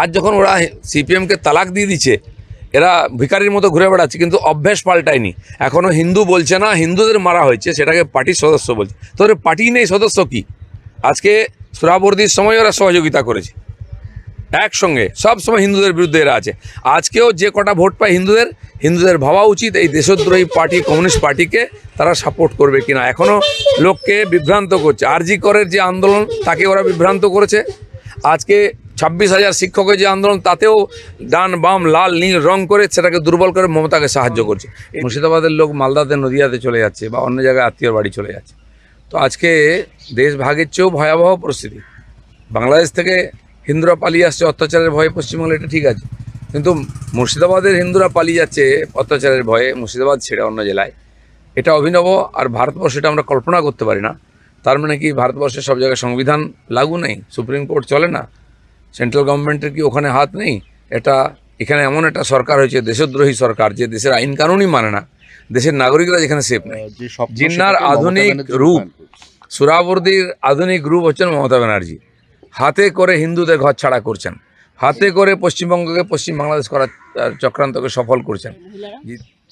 আজ যখন ওরা সিপিএমকে তালাক দিয়ে দিচ্ছে, এরা ভিখারির মতো ঘুরে বেড়াচ্ছে, কিন্তু অভ্যেস পাল্টায়নি। এখনও হিন্দু বলছে না, হিন্দুদের মারা হয়েছে, সেটাকে পার্টির সদস্য বলছে। তোদের পার্টি নেই, সদস্য কি? আজকে সুরাবর্দির সময় ওরা সহযোগিতা করেছে। একসঙ্গে, সব সময় হিন্দুদের বিরুদ্ধে এরা আছে। আজকেও যে কটা ভোট পায় হিন্দুদের হিন্দুদের ভাবা উচিত এই দেশদ্রোহী পার্টি, কমিউনিস্ট পার্টিকে তারা সাপোর্ট করবে কিনা। এখনও লোককে বিভ্রান্ত করছে। আরজি করের যে আন্দোলন, তাকে ওরা বিভ্রান্ত করেছে। আজকে ছাব্বিশ হাজার শিক্ষকের যে আন্দোলন, তাতেও ডান, বাম, লাল, নীল, রং করে সেটাকে দুর্বল করে মমতাকে সাহায্য করছে। মুর্শিদাবাদের লোক মালদাতে, নদিয়াতে চলে যাচ্ছে বা অন্য জায়গায় আত্মীয়র বাড়ি চলে যাচ্ছে। তো আজকে দেশ ভাগের চেয়েও ভয়াবহ পরিস্থিতি। বাংলাদেশ থেকে হিন্দুরা পালিয়ে আসছে, অত্যাচারের ভয়ে পশ্চিমবঙ্গে এটা ঠিক আছে। কিন্তু মুর্শিদাবাদের হিন্দুরা পালিয়ে যাচ্ছে অত্যাচারের ভয়ে, মুর্শিদাবাদ ছেড়ে অন্য জেলায়। এটা অভিনব আর ভারতবর্ষে এটা আমরা কল্পনা করতে পারি না। তার মানে কি ভারতবর্ষের সব জায়গায় সংবিধান লাগু নেই? সুপ্রিম কোর্ট চলে না? সেন্ট্রাল গভর্নমেন্টের কি ওখানে হাত নেই? এটা এখানে এমন একটা সরকার হয়েছে দেশদ্রোহী সরকার যে দেশের আইন কানুনই মানে না। দেশের নাগরিকরা যেখানে সেফ নেই। জিন্নার আধুনিক রূপ সুরাবর্দির আধুনিক রূপ হচ্ছেন মমতা ব্যানার্জি। হাতে করে হিন্দুদের ঘর ছাড়া করছেন। হাতে করে পশ্চিমবঙ্গকে পশ্চিম বাংলাদেশ করার চক্রান্তকে সফল করছেন।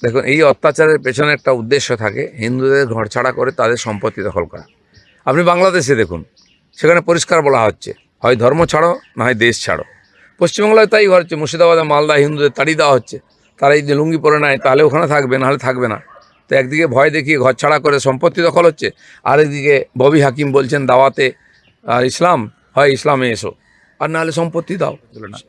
দেখুন এই অত্যাচারের পেছনে একটা উদ্দেশ্য থাকে হিন্দুদের ঘর ছাড়া করে তাদের সম্পত্তি দখল করা। আপনি বাংলাদেশে দেখুন সেখানে পরিষ্কার বলা হচ্ছে। হয় ধর্ম ছাড়ো, না হয় দেশ ছাড়ো। পশ্চিমবাংলায় তাই হচ্ছে, মুর্শিদাবাদে, মালদা, হিন্দুদের তাড়ি দেওয়া হচ্ছে। তারা যদি লুঙ্গি পরে নেয়, তাহলে ওখানে থাকবে নাহলে থাকবে না। তো একদিকে ভয় দেখিয়ে ঘর ছাড়া করে সম্পত্তি দখল হচ্ছে আরেকদিকে ববি হাকিম বলছেন, দাওয়াতে আর ইসলাম, হয় ইসলামে এসো। আর নাহলে সম্পত্তি দাও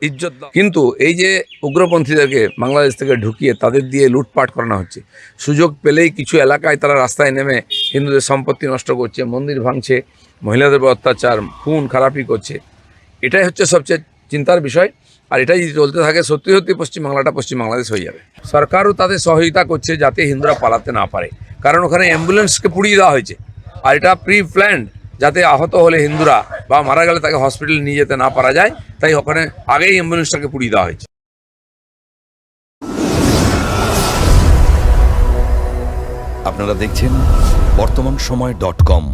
ইজ্জত দাও। কিন্তু এই যে উগ্রপন্থীদেরকে বাংলাদেশ থেকে ঢুকিয়ে তাদের দিয়ে লুটপাট করানো হচ্ছে সুযোগ পেলেই কিছু এলাকায় তারা রাস্তায় নেমে হিন্দুদের সম্পত্তি নষ্ট করছে মন্দির ভাঙছে মহিলাদের উপর অত্যাচার খুন খারাপি করছে। এটাই হচ্ছে সবচেয়ে চিন্তার বিষয় আর এটাই যদি চলতে থাকে সত্যি সত্যি পশ্চিমবাংলাটা পশ্চিম বাংলাদেশ হয়ে যাবে। সরকারও তাদের সহযোগিতা করছে যাতে হিন্দুরা পালাতে না পারে। কারণ ওখানে অ্যাম্বুলেন্সকে পুড়িয়ে দেওয়া হয়েছে। আর এটা প্রি প্ল্যান্ড যাতে আহত হলে হিন্দুরা বা মারা গেলে তাকে হসপিটালে নিয়ে যেতে না পারা যায়, তাই ওখানে আগেই অ্যাম্বুলেন্সটাকে পুড়িয়ে দেওয়া হয়েছে। আপনারা দেখছেন বর্তমান সময় ডট কম।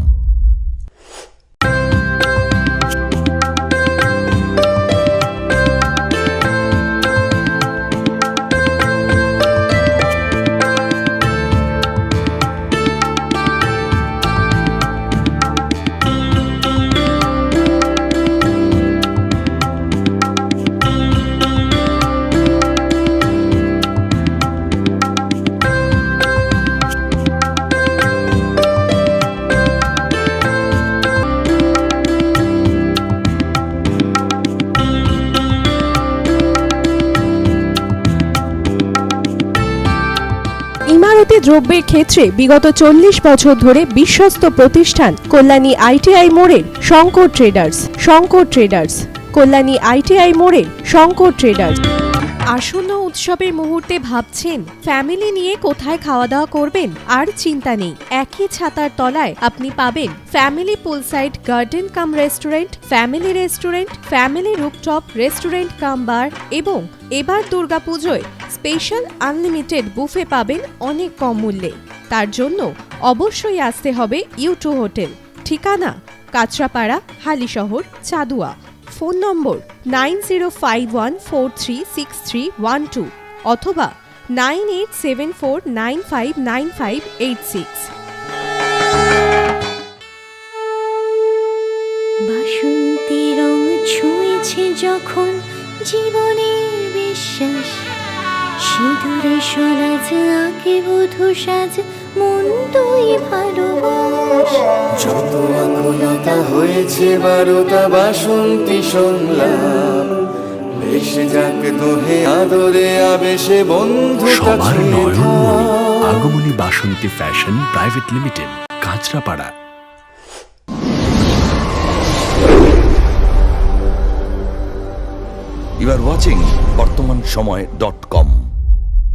দ্রব্যের ক্ষেত্রে বিগত চল্লিশ বছর ধরে বিশ্বস্ত প্রতিষ্ঠান কল্যাণী আইটিআই মোড়ের Shankar Traders Shankar Traders, Kalyani ITI মোড়ের শঙ্কর ট্রেডার্স। আসন্ন উৎসবের মুহূর্তে ভাবছেন, ফ্যামিলি নিয়ে কোথায় খাওয়া দাওয়া করবেন? আর চিন্তা নেই, একই ছাতার তলায় আপনি পাবেন family poolside garden cum restaurant, family restaurant, family rooftop restaurant cum bar এবং এবার দুর্গাপুজোয় স্পেশাল আনলিমিটেড বুফে পাবেন অনেক কম মূল্যে। তার জন্য অবশ্যই আসতে হবে ইউটু হোটেল। ঠিকানা Kanchrapara, Halisahar, Chadua. Phone number nine zero five one four three six three one two অথবা nine eight seven four nine five nine five eight six. বাসন্তী রং ছুঁয়েছে যখন জীবনের বিশ্বাস। সিঁদুরে সরাজ আঁকে বধু সাজ মন তুই ভালোবাস। যত আকুলতা হয়েছে বারোটা বাসন্তী সংলাপ ভেসে যাক দোহে আদরে আবেশে বন্ধু সবার নয়নমণি আগমনী Basanti fashion private limited Kanchrapara. You are watching Bartaman Samay dot com